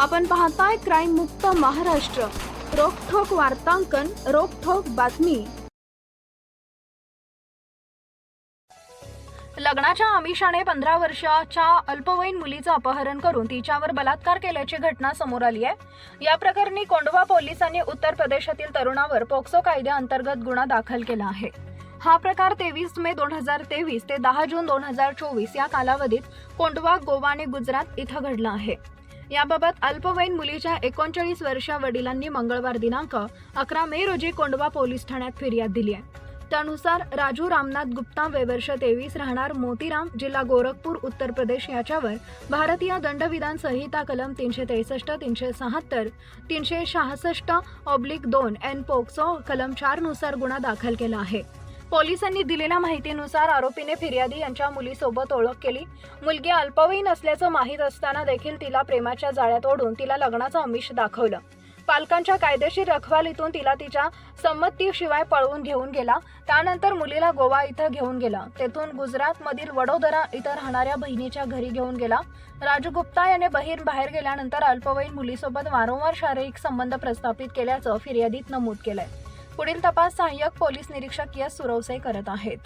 आपण पाहताय क्राईम मुक्त महाराष्ट्र. रोखोक वार्तांकन रोखोक बातमी. लग्नाच्या आमिषाने पंधरा वर्षाच्या अल्पवयीन मुलीचं अपहरण करून तिच्यावर बलात्कार केल्याची घटना समोर आली आहे. या प्रकरणी कोंडवा पोलिसांनी उत्तर प्रदेशातील तरुणावर पोक्सो कायद्याअंतर्गत गुन्हा दाखल केला आहे. हा प्रकार तेवीस मे दोन हजार तेवीस ते दहा जून दोन हजार चोवीस या कालावधीत कोंडवा गोवा आणि गुजरात इथं घडला आहे. याबाबत अल्पवयीन मुलीच्या एकोणचाळीस वर्षा वडिलांनी मंगळवार दिनांक अकरा मे रोजी कोंडवा पोलीस ठाण्यात फिर्याद दिली आहे. त्यानुसार राजू रामनाथ गुप्ता वेवर्ष तेवीस राहणार मोतीराम जिल्हा गोरखपूर उत्तर प्रदेश याच्यावर भारतीय दंडविधान संहिता कलम तीनशे त्रेसष्ट तीनशे सहात्तर तीनशे सहासष्ट ऑब्लिक दोन एन पोक्सो कलम चारनुसार गुन्हा दाखल केला आहे. पोलिसांनी दिलेल्या माहितीनुसार आरोपीने फिर्यादी यांच्या मुलीसोबत ओळख केली. मुलगी अल्पवयीन असल्याचं माहीत असताना देखील तिला प्रेमाच्या जाळ्यात ओढून तिला लग्नाचं अमिष दाखवलं. पालकांच्या कायदेशीर रखवालीतून तिला तिच्या संमतीशिवाय पळवून घेऊन गेला. त्यानंतर मुलीला गोवा इथं घेऊन गेला. तेथून गुजरात मधील वडोदरा इथं राहणाऱ्या बहिणीच्या घरी घेऊन गेला. राजू गुप्ता याने बहीण बाहेर गेल्यानंतर अल्पवयीन मुलीसोबत वारंवार शारीरिक संबंध प्रस्थापित केल्याचं फिर्यादीत नमूद केलंय. पुढील तपास सहाय्यक पोलीस निरीक्षक यस सुरवसे करत आहेत.